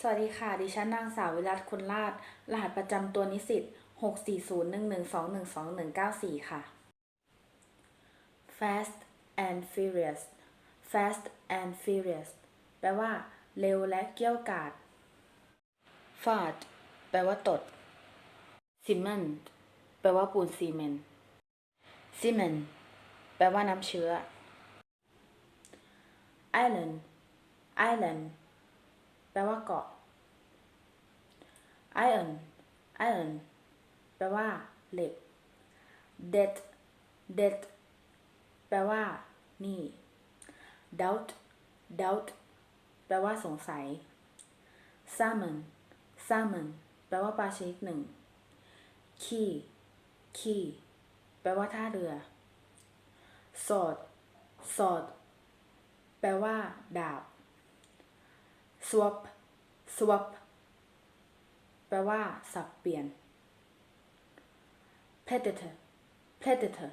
สวัสดีค่ะ ดิฉันนางสาววิรัตคุณลาด รหัสประจำตัวนิสิต64011212194 ค่ะ Fast and Furious Fast and Furious แปลว่า เร็วและเกี้ยวกาด Fart แปลว่าตด Cement แปลว่าปูนซีเมนต์ Cement แปลว่าน้ำเชื้อ Island Island แปลว่าเกาะ iron iron แปลว่าเหล็ก debt debt แปลว่าหนี่ doubt doubt แปลว่าสงสัย salmon salmon แปลว่าปลาชนิดหนึ่ง key key แปลว่าท่าเรือ sword sword แปลว่า ดาบ swap swap แปลว่า สับเปลี่ยน predator predator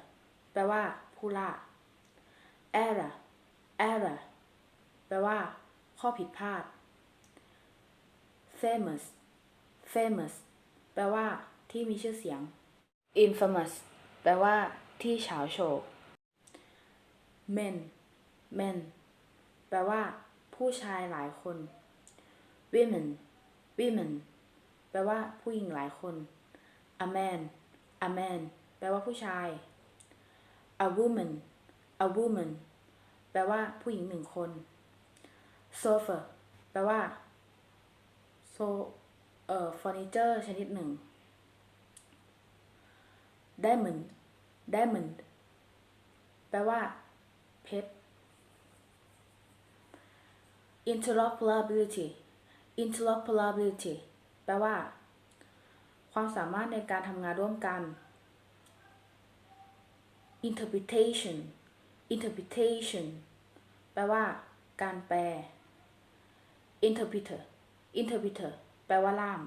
แปลว่า ผู้ล่า error error แปลว่า ข้อผิดพลาด famous famous แปลว่า ที่มีชื่อเสียง infamous แปลว่า ที่เฉาโฉก men men แปลว่า ผู้ชายหลายคน women women แปลว่าผู้หญิงหลายคน a man a man แปลว่าผู้ชาย a woman a woman แปลว่าผู้หญิงหนึ่งคน sofa แปลว่าโซเอ่อเฟอร์นิเจอร์ชนิดหนึ่ง diamond diamond แปลว่าเพชร interoperability interoperability แปลว่า ความสามารถในการทำงานร่วมกัน interpretation interpretation แปลว่า การแปล interpreter interpreter แปลว่าล่าม